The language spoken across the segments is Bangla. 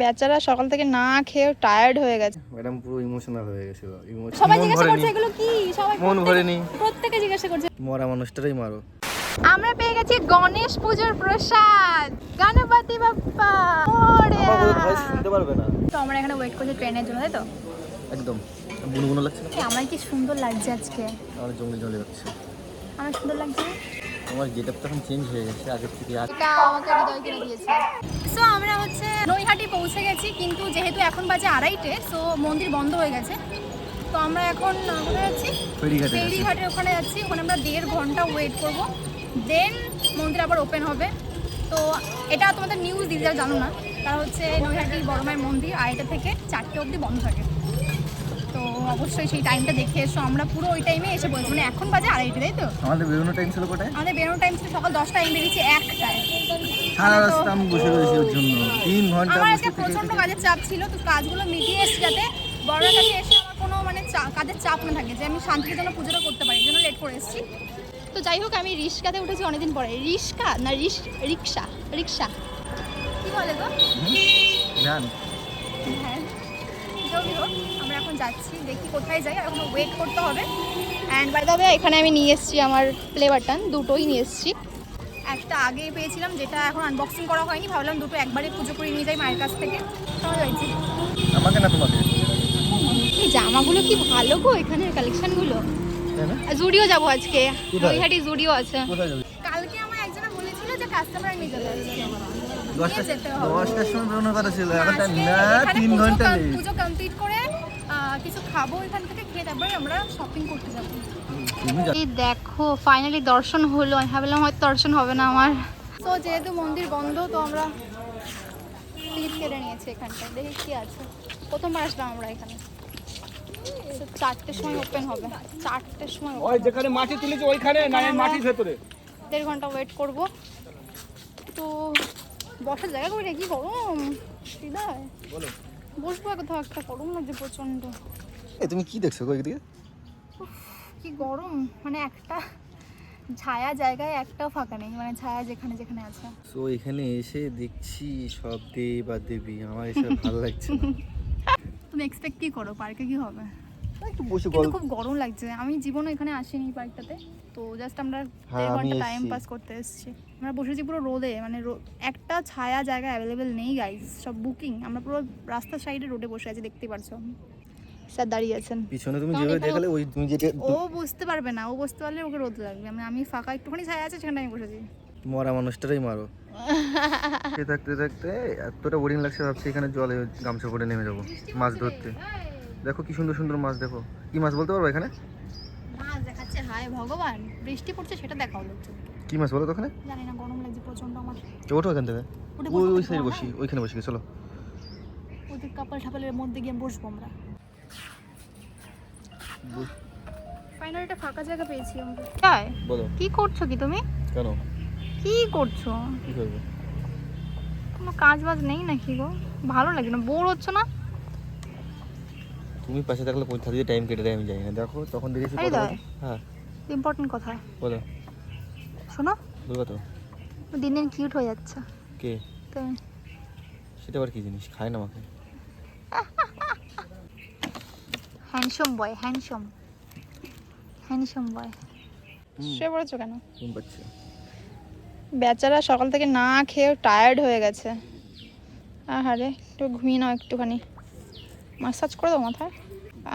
বেচারা সকাল থেকে না খেয়ে টায়ার্ড হয়ে গেছে। ম্যাডাম পুরো ইমোশনাল হয়ে গেছিল। ইমোশন সবাই জিজ্ঞাসা করছে এগুলো কি? সবাই মন ভরেনি। প্রত্যেকে জিজ্ঞাসা করছে। মরা মানুষটারই মারো। আমরা পেয়ে গেছি গণেশ পুজোর প্রসাদ। গণপতি বাপ্পা। মোরয়া। শুনতে পারবে না। তো আমরা এখানে ওয়েট করছি ট্রেনের জন্য তাই তো? একদম। গুনগুনো লাগছে আমার কি সুন্দর লাগছে আজকে। আমার জঙ্গলি জঙ্গলি লাগছে আমার সুন্দর লাগছে? তোমার গেট আপ তখন চেঞ্জ হয়ে গেছে আগের থেকে এটা আমাকে হৃদয় কিনে দিয়েছে সো আমরা হচ্ছে নৈহাটি পৌঁছে গেছি কিন্তু যেহেতু এখন বাজে আড়াইটে সো মন্দির বন্ধ হয়ে গেছে। তো আমরা এখন কোথায় যাচ্ছি? ফেরিঘাটে ফেরিঘাটের ওখানে যাচ্ছি ওখানে আমরা দেড় ঘণ্টা ওয়েট করব। দেন মন্দির আবার ওপেন হবে। তো এটা তোমাদের নিউজ দিতে যারা জানো না? তারা হচ্ছে নৈহাটি বড় মায়ের মন্দির আড়াইটা থেকে চারটে অবধি বন্ধ থাকে। তো অবশ্যই সেই টাইমটা দেখে এসো। আমরা পুরো ওই টাইমে এসে বলছি মানে এখন বাজে আড়াইটে তাই তো? আমাদের বেরোনো টাইম ছিল কোটায়? আমাদের বেরোনোর টাইম ছিল সকাল দশটায় আমি বেরিয়েছি একটায়। সারা রাস্তা আমি বসে রয়েছি ওর জন্য। তিন ঘণ্টা আমার আজকে প্রচণ্ড কাজের চাপ ছিল তো কাজগুলো মিটিয়ে এসে যাতে বড়ার কাছে এসে আমার কোনো মানে কাজের চাপ না থাকে যে আমি শান্তির জন্য পুজোটা করতে পারি এই জন্য লেট করে এসেছি। তো যাই হোক আমি রিক্সাতে উঠেছি অনেকদিন পরে। রিক্সা না রিস রিক্সা রিক্সা। কি বলে গো? হ্যাঁ হোক আমরা এখন যাচ্ছি দেখি কোথায় যাই আর ওয়েট করতে হবে। অ্যান্ড বাই দ্য এখানে আমি নিয়ে এসেছি আমার প্লে বাটন দুটোই নিয়ে এসেছি। একটা আগে পেয়েছিলাম যেটা এখন আনবক্সিং করা হয়নি ভাবলাম দুটো একবারে পুজো করে নিয়ে যাই মায়ের কাছ থেকে। কেমন হয়েছে আমাকে না তোমাকে? এই জামাগুলো কি ভালো গো এখানের কালেকশনগুলো জুডিও যাব আজকে? নৈহাটি জুডিও আছে। কালকে আমার একজনা বলেছিল যে কাস্টমার নিয়ে চলে আসছে দশটার সময় বেরোনোর কথা ছিল এখন না তিন ঘণ্টা লেট পুজো কমপ্লিট করে কিছু খাব এখান থেকে খেয়ে তারপরে আমরা শপিং করতে যাব। দেখো ফাইনালি দর্শন হলো। আমি ভাবলাম হয়তো দর্শন হবে না আমার। তো যেহেতু মন্দির বন্ধ তো আমরা টিকিট কেটে নিয়েছি এখানটায়। দেখি কি আছে। প্রথমবার আসলাম আমরা এখানে। চারটের সময় ওপেন হবে। চারটের সময় ওই যেখানে মাটি তুলেছে ওইখানে না এই মাটির ভেতরে? দেড় ঘণ্টা ওয়েট করব। তো বসার জায়গা করে কি গরম। হৃদয় বলো। বসবো কোথাও একটা গরম লাগছে প্রচণ্ড এ তুমি কি দেখছ কই দিকে কি গরম। মানে একটা ছায়া জায়গায় একটাও ফাঁকা নেই। মানে ছায়া যেখানে যেখানে আছে। সো এখানে এসে দেখছি সব দেব আর দেবী। আমার এসব ভালো লাগছে না। তুমি এক্সপেক্ট কি করো? পার্কে কি হবে? একটু বসে গল্প খুব গরম লাগছে। আমি জীবনে এখানে আসিনি পার্কটাতে তো জাস্ট আমরা হ্যাঁ, দেড় ঘণ্টা টাইম পাস করতে এসেছি। আমরা বসেছি পুরো রোদে মানে একটা ছায়া জায়গা অ্যাভেলেবেল নেই গাইস সব বুকিং আমরা পুরো রাস্তার সাইডে রোডে বসে আছি দেখতেই পারছ। স্যার দাঁড়িয়ে আছেন। পিছনে তুমি যেভাবে দেখালে ওই তুমি যেটা ও বুঝতে পারবে না ও বুঝতে পারলে ওকে রোদ লাগবে। আমি আমি ফাঁকা একটুখানি ছায়া আছে সেখানে আমি বসেছি। মরা মানুষটারই মারো। থাকতে থাকতে এতটা বোরিং লাগছে ভাবছি এখানে জলে গামছা পরে নেমে যাব মাছ ধরতে। দেখো কি সুন্দর সুন্দর মাছ দেখো। কি মাছ বলতে পারব এখানে? মাছ দেখাচ্ছে হায় ভগবান। বৃষ্টি পড়ছে সেটা দেখা হলো কি মাছ বলো তো ওখানে? জানি না গরম লাগছে প্রচণ্ড আমার। ওঠো এখান থেকে। ওই ওই সাইড। বসি ওইখানে বসি চলো। ওদের কাপাল ঠাপালের মধ্যে গিয়ে বসবো আমরা। ফাইনাল একটা ফাঁকা জায়গা পেয়েছি আমরা। তাই? বলো। কি করছ কি তুমি? কেন? কি করছ? কি করব? কোনো কাজ বাজ নেই নাকি গো? ভালো লাগে না বোর হচ্ছে না? তুমি পাশে থাকলে কোথা দিয়ে টাইম কেটে দেয় আমি জানি না। দেখো তখন দেখেছি কথা হ্যাঁ। ইম্পর্টেন্ট কথা। বলো। শোনো। বলব তো। দিন দিন কিউট হয়ে যাচ্ছে। কে? তুমি সেটা আবার কি জিনিস? খায় না আমাকে। Handsome boy handsome handsome boy শুয়ে পড়েছো কেন? ঘুম পাচ্ছে। বেচারা সকাল থেকে না খেয়ে টায়ার্ড হয়ে গেছে। আহারে একটু ঘুমিয়ে নাও একটুখানি। মাসাজ করে দাও মাথায়।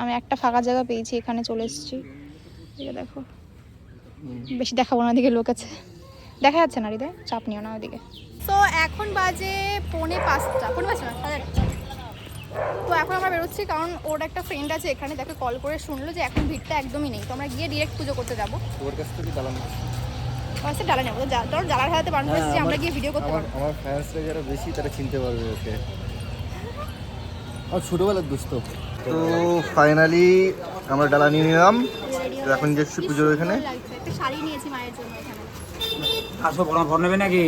আমি একটা ফাঁকা জায়গা পেয়েছি এখানে চলে এসেছি। দেখো। বেশি দেখাবো না ওদিকে লোক আছে। দেখা যাচ্ছে না হৃদয়? চাপ নিও না ওদিকে। তো এখন বাজে পৌনে পাঁচটা পৌনে পাঁচটা। তো এখন আমরা বেরোচ্ছি কারণ ওর একটা ফ্রেন্ড আছে এখানে তাকে কল করে শুনলো যে এখন ভিড়টা একদমই নেই। তো আমরা গিয়ে ডিরেক্ট পুজো করতে যাব। তোর কাছ থেকে দালাম ফার্স্টে ডালা নেব ধর জ্বালার হাতে বানানো হ্যাঁ, আমরা গিয়ে ভিডিও করতে পারব। আমার ফ্যান্সরা যারা বেশি তারা চিনতে পারবে ওকে। আমার ছোটোবেলার দোস্ত। তো ফাইনালি আমরা ডালা নিয়ে নিলাম। তো এখন যাচ্ছি পুজোর এখানে শাড়ি নিয়েছি মায়ের জন্য আসো বড় ভর নেবে নাকি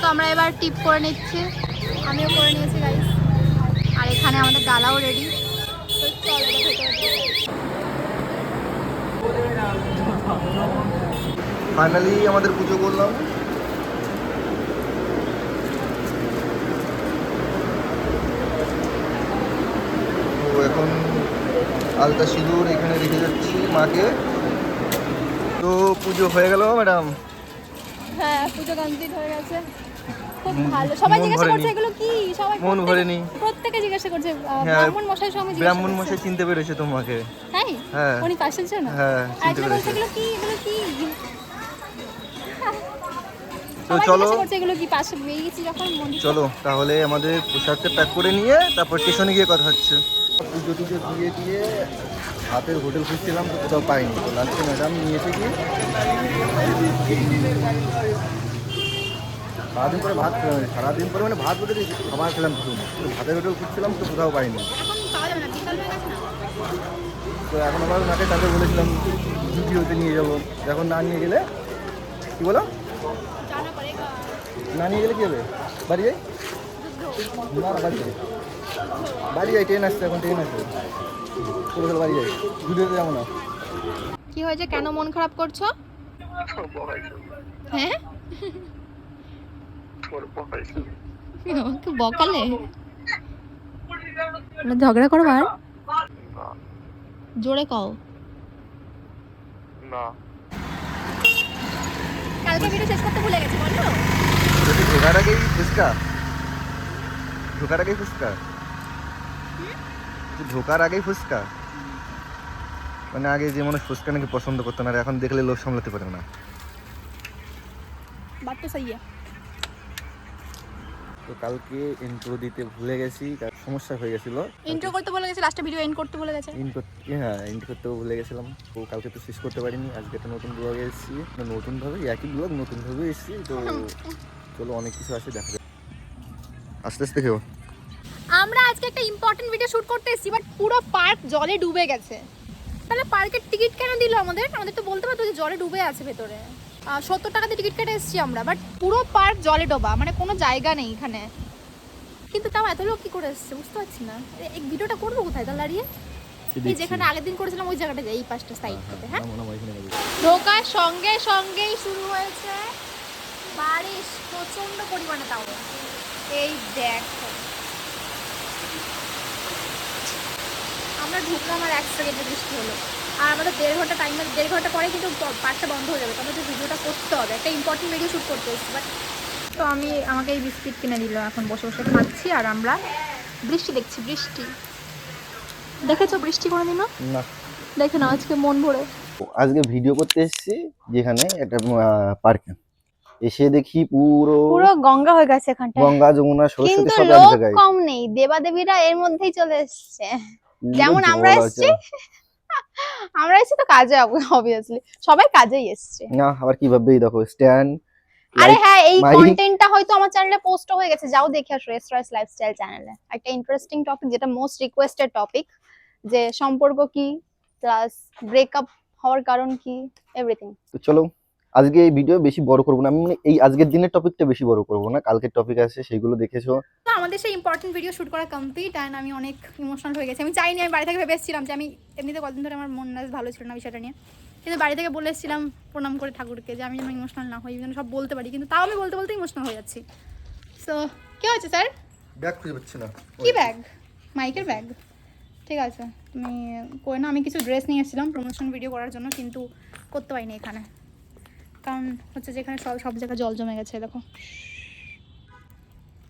তো আমরা এবার টিপ করে নিচ্ছি। আমিও করে নিয়েছি গাইস আর এখানে আমাদের ডালাও রেডি। ফাইনালি আমাদের পুজো করলাম। আলতা সিঁদুর এখানে রেখে যাচ্ছি মাকে। তো পুজো হয়ে গেল ম্যাডাম? হ্যাঁ পুজো কমপ্লিট হয়ে গেছে। মন- ভরেনি। প্রত্যেকে- জিজ্ঞাসা করছে ব্রাহ্মণ মশাই সবাই ব্রাহ্মণ মশাই চিনতে পেরেছে তোমাকে। তাই? হ্যাঁ। উনি হ্যাঁ, চিনতে পেরেছে। এগুলো কি? এগুলো কি? তো চলো। চলো তাহলে আমাদের পোশাকটা প্যাক করে নিয়ে তারপর স্টেশনে গিয়ে কথা হচ্ছে। পুজো টুজো দিয়ে দিয়ে হাতের হোটেল খুঁজছিলাম তো কোথাও পাইনি। তো লাস্টে ম্যাডাম নিয়েছে কি? সারাদিন পরে ভাত খেলাম সারাদিন পরে মানে ভাত কি, খাবার খেলাম কিছু তো ভাতের হোটেল খুঁজছিলাম তো কোথাও পাইনি। তো এখন আবার ওনাকে তাকে বলেছিলাম ভিডিওতে নিয়ে যাব। এখন না নিয়ে গেলে কি বলো? না নিয়ে গেলে কি হবে? বাড়ি যাই? না, বাড়ি যাই। বাড়ি যাই ট্রেন আসছে এখন ট্রেন আসছে। চলো চলো বাড়ি যাই। ভিডিওতে যাব না। কি হয়েছে? কেন মন খারাপ করছ? হ্যাঁ? বকালে। না, ঝগড়া করো আর? জোরে কও। না। কালকে ভিডিও শেষ করতে ভুলে গেছি বলো। ঢোকার আগেই ফুচকা। ঢোকার আগেই ফুচকা। ঢোকার আগেই ফুচকা? মানে আগে যে মানুষ ফুচকা নাকি পছন্দ করতো না আর এখন দেখলে লোক সামলাতে পারে না। তো কালকে ইন্ট্রো দিতে ভুলে গেছি তার সমস্যা হয়ে গেছিল। ইন্ট্রো করতে বলে গেছে লাস্টে ভিডিও এন্ড করতে বলে গেছে। ইন করতে হ্যাঁ ইন করতেও ভুলে গেছিলাম। তো কালকে তো শেষ করতে পারিনি আজকে একটা নতুন ব্লগে এসেছি। নতুনভাবে একই ব্লগ নতুনভাবে এসেছি। তো চলো অনেক কিছু আছে দেখা যাক। আস্তে আস্তে খেও। আমরা আজকে একটা ইম্পর্টেন্ট ভিডিও শুট করতে এসেছি বাট পুরো পার্ক জলে ডুবে গেছে। তাহলে পার্কের টিকিট কেন দিল আমাদের? আমাদের তো বলতে পারতো যে জলে ডুবে আছে ভেতরে। সত্তর টাকাতে টিকিট কেটে এসেছি আমরা বাট পুরো পার্ক জলে ডোবা মানে কোনো জায়গা নেই এখানে। কিন্তু তাও এত লোক কি করে এসছে বুঝতে পারছি না। এই ভিডিওটা করব কোথায়? তাহলে দাঁড়িয়ে? এই যেখানে আগের দিন করেছিলাম ওই জায়গাটা এই পাঁচটা সাইড থেকে হ্যাঁ ঢোকার সঙ্গে সঙ্গেই শুরু হয়েছে। বারিশ প্রচণ্ড পরিমাণে তাও। এই দেখো। আমরা ঢুকলাম আর এক সেকেন্ডে বৃষ্টি হলো। আর আমাদের দেড় ঘণ্টা টাইম দেড় ঘণ্টা পরে কিন্তু পার্কটা বন্ধ হয়ে যাবে। তো আমাদের ভিডিওটা করতে হবে। একটা ইম্পর্টেন্ট ভিডিও শ্যুট করতে এসেছি বাট তো আমি আমাকে এই বিস্কিট কিনে দিল। এখন বসে বসে খাচ্ছি আর আমরা বৃষ্টি দেখছি বৃষ্টি। দেখেছ বৃষ্টি করে দিন না। দেখে না আজকে মন ভরে। আজকে ভিডিও করতে এসেছি যেখানে একটা পার্কে এসে দেখি পুরো পুরো গঙ্গা হয়ে গেছে এখানটা গঙ্গা যমুনা সরস্বতী সব এক লোক জায়গায় কম নেই। দেবাদেবীরা এর মধ্যেই চলে এসছে। যেমন আমরা এসেছি আমরা এসেছি তো কাজে অবভিয়াসলি সবাই কাজেই এসছে। না আবার কি ভাববে দেখো স্ট্যান্ড আরে হ্যাঁ এই কন্টেন্টটা হয়তো আমার চ্যানেলে পোস্ট হয়ে গেছে। যাও দেখে আসো রেস্টুরেন্ট লাইফস্টাইল চ্যানেলে একটা ইন্টারেস্টিং টপিক যেটা মোস্ট রিকোয়েস্টেড টপিক যে সম্পর্ক কি প্লাস ব্রেকআপ হওয়ার কারণ কি এভরিথিং তো চলো আজকে এই ভিডিও বেশি বড় করব না। আমি মানে এই আজকের দিনের টপিকটা বেশি বড় করব না। কালকের টপিক আছে সেগুলো দেখেছ। তো আমাদের সেই ইম্পর্টেন্ট ভিডিও শুট করা কমপ্লিট অ্যান্ড আমি অনেক ইমোশনাল হয়ে গেছি। আমি চাইনি আমি বাড়ি থেকে ভেবে এসেছিলাম যে আমি এমনিতে কদিন ধরে আমার মন মেজাজ ভালো ছিল না বিষয়টা নিয়ে। কিন্তু বাড়ি থেকে বলে এসেছিলাম প্রণাম করে ঠাকুরকে যে আমি যেন ইমোশনাল না হই যেন সব বলতে পারি। কিন্তু তাও আমি বলতে বলতে ইমোশনাল হয়ে যাচ্ছি। সো কি হয়েছে স্যার? ব্যাগ খুঁজে পাচ্ছি না। কি ব্যাগ? মাইকের ব্যাগ? ঠিক আছে। তুমি করে না আমি কিছু ড্রেস নিয়ে এসেছিলাম প্রমোশন ভিডিও করার জন্য কিন্তু করতে পারিনি এখানে। কারণ হচ্ছে যে এখানে সব সব জায়গায় জল জমে গেছে, দেখো।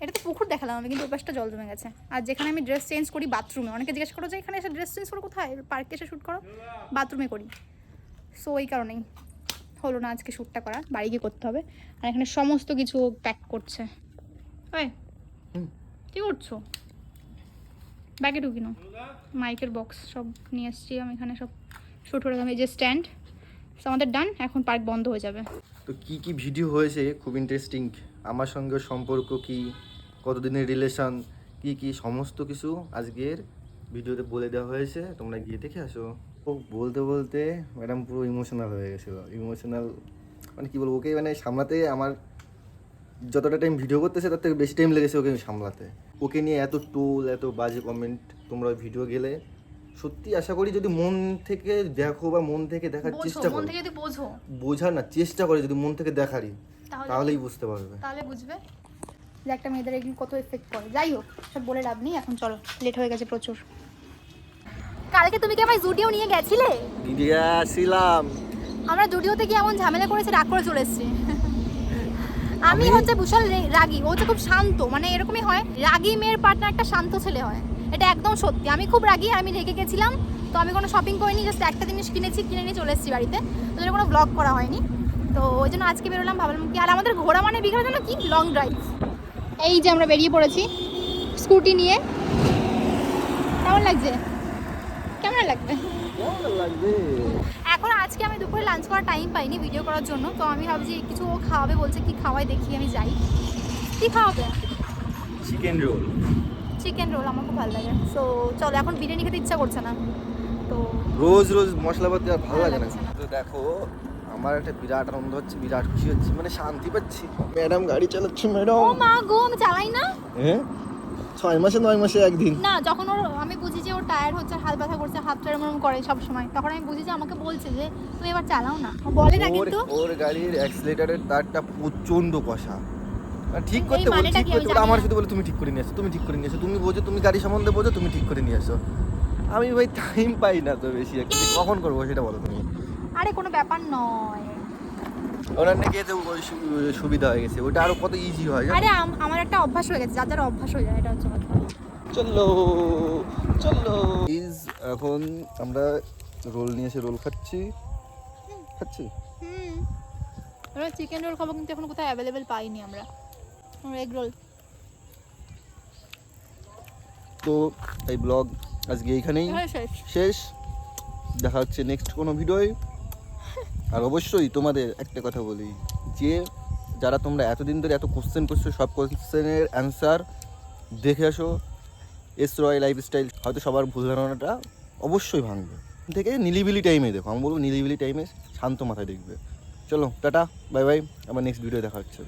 এটা তো পুকুর দেখালাম আমি, কিন্তু ওপাশটা জল জমে গেছে। আর যেখানে আমি ড্রেস চেঞ্জ করি বাথরুমে অনেকে জিজ্ঞেস করো যে, এখানে এসে ড্রেস চেঞ্জ করো কোথায়? পার্কে এসে শ্যুট করো? বাথরুমে করি। সো ওই কারণেই। হলো না আজকে শ্যুটটা করা বাড়ি গিয়ে করতে হবে। আর এখানে সমস্ত কিছু প্যাক করছে। হুম। কি করছ? ব্যাগে ঢুকি না। মাইকের বক্স সব নিয়ে এসেছি আমি, এখানে সব করে আমি যে স্ট্যান্ড আমাদের ডান এখন পার্ক বন্ধ হয়ে যাবে। তো কি কি ভিডিও হয়েছে? খুব ইন্টারেস্টিং আমার সঙ্গে সম্পর্ক কি? কতদিনের রিলেশন কি কি? সমস্ত কিছু আজকের ভিডিওতে বলে দেওয়া হয়েছে। তোমরা গিয়ে দেখে আসো। ও, বলতে বলতে ম্যাডাম পুরো ইমোশনাল হয়ে গেছিল। ইমোশনাল মানে কি বলব? ওকে মানে সামলাতে আমার যতটা টাইম ভিডিও করতেছে, তার থেকে বেশি টাইম লেগেছে ওকে সামলাতে। ওকে নিয়ে এত টোল এত বাজে কমেন্ট তোমরা ভিডিও গেলে। সত্যি আশা করি যদি মন থেকে দেখো বা মন থেকে দেখার বোঝো চেষ্টা মন করো। থেকে যদি বোঝো। বোঝার না চেষ্টা করে যদি মন থেকে দেখারই তাহলেই বুঝতে পারবে। তাহলে বুঝবে। যে একটা মেয়েদের এগুলো কত এফেক্ট করে যাই হোক সব বলে লাভ নেই এখন চলো লেট হয়ে গেছে প্রচুর। কালকে তুমি কি আমার জুডিও নিয়ে গেছিলে? গিয়েছিলাম আমরা জুডিওতে গিয়ে এমন ঝামেলা করেছি রাগ করে চলে এসেছি। আমি হচ্ছে বিশাল রে- রাগী ও হচ্ছে খুব শান্ত মানে এরকমই হয়। রাগী মেয়ের পার্টনার একটা শান্ত ছেলে হয়। এটা একদম সত্যি। আমি খুব রাগী, আমি রেগে গেছিলাম। তো আমি কোনো শপিং করিনি জাস্ট একটা জিনিস কিনেছি, কিনে নিয়ে চলে এসেছি বাড়িতে। তো কোনো ব্লগ করা হয়নি। তো ওই জন্য আজকে বেরোলাম, ভাবলাম কি আর আমাদের ঘোরা মানে বিকেলের জন্য কি লং ড্রাইভ এই যে আমরা বেরিয়ে পড়েছি স্কুটি নিয়ে। কেমন লাগছে? কেমন লাগবে? এখন আজকে আমি দুপুরে লাঞ্চ করার টাইম পাইনি ভিডিও করার জন্য। তো আমি ভাবছি, কিছু ও খাওয়াবে, বলছে কি খাওয়াই দেখি, আমি যাই। কি খাওয়াবে? চিকেন রোল চিকেন রোল আমার খুব ভালো লাগে। সো চলো এখন বিরিয়ানি খেতে ইচ্ছা করছে না। তো রোজ রোজ মশলাপাতি আর ভালো লাগে না। তো দেখো আমার একটা বিরাট আনন্দ হচ্ছে বিরাট খুশি হচ্ছে মানে শান্তি পাচ্ছি। ম্যাডাম গাড়ি চালাচ্ছে ম্যাডাম। ও মা গো আমি চালাই না? হ্যাঁ ছয় মাসে নয় মাসে একদিন। না যখন ওর আমি বুঝি যে ওর টায়ার হচ্ছে হাত ব্যথা করছে হাত হাতটা এরকম করে সব সময় তখন আমি বুঝি যে আমাকে বলছে যে তুমি এবার চালাও না। বলে না কিন্তু। ওর গাড়ির অ্যাক্সিলেটারের তারটা প্রচণ্ড কষা। ঠিক করতে বল ঠিক করতে বল আমার শুধু বলে তুমি ঠিক করে নিয়ে আসো তুমি ঠিক করে নিয়ে আসো তুমি বোঝো তুমি গাড়ি সম্বন্ধে বোঝো তুমি ঠিক করে নিয়ে আসো আমি ভাই টাইম পাই না তো বেশি একটা কখন করব সেটা বলো তুমি। আরে কোনো ব্যাপার নয়। ওনার নাকি এতে সুবিধা হয়ে গেছে ওটা আরও কত ইজি হয় আরে আমার একটা অভ্যাস হয়ে গেছে যার যার অভ্যাস হয়ে যায় এটা হচ্ছে চলো চলো। ইজ এখন আমরা রোল নিয়ে এসে রোল খাচ্ছি। খাচ্ছি? হুম। এবার চিকেন রোল খাব কিন্তু এখন কোথাও অ্যাভেলেবেল পাইনি আমরা। এগ রোল তো এই ব্লগ আজকে এইখানেই শেষ। শেষ। দেখা হচ্ছে নেক্সট কোনো ভিডিওয়। আর অবশ্যই তোমাদের একটা কথা বলি যে যারা তোমরা এতদিন ধরে এত কোশ্চেন করছ সব কোশ্চেনের অ্যান্সার দেখে আসো। এস রয় লাইফস্টাইল হয়তো সবার ভুল ধারণাটা অবশ্যই ভাঙবে। থেকে নিলিবিলি টাইমে দেখো আমি বলব নিলিবিলি টাইমে শান্ত মাথায় দেখবে। চলো টাটা বাই বাই আবার নেক্সট ভিডিও দেখা হচ্ছে।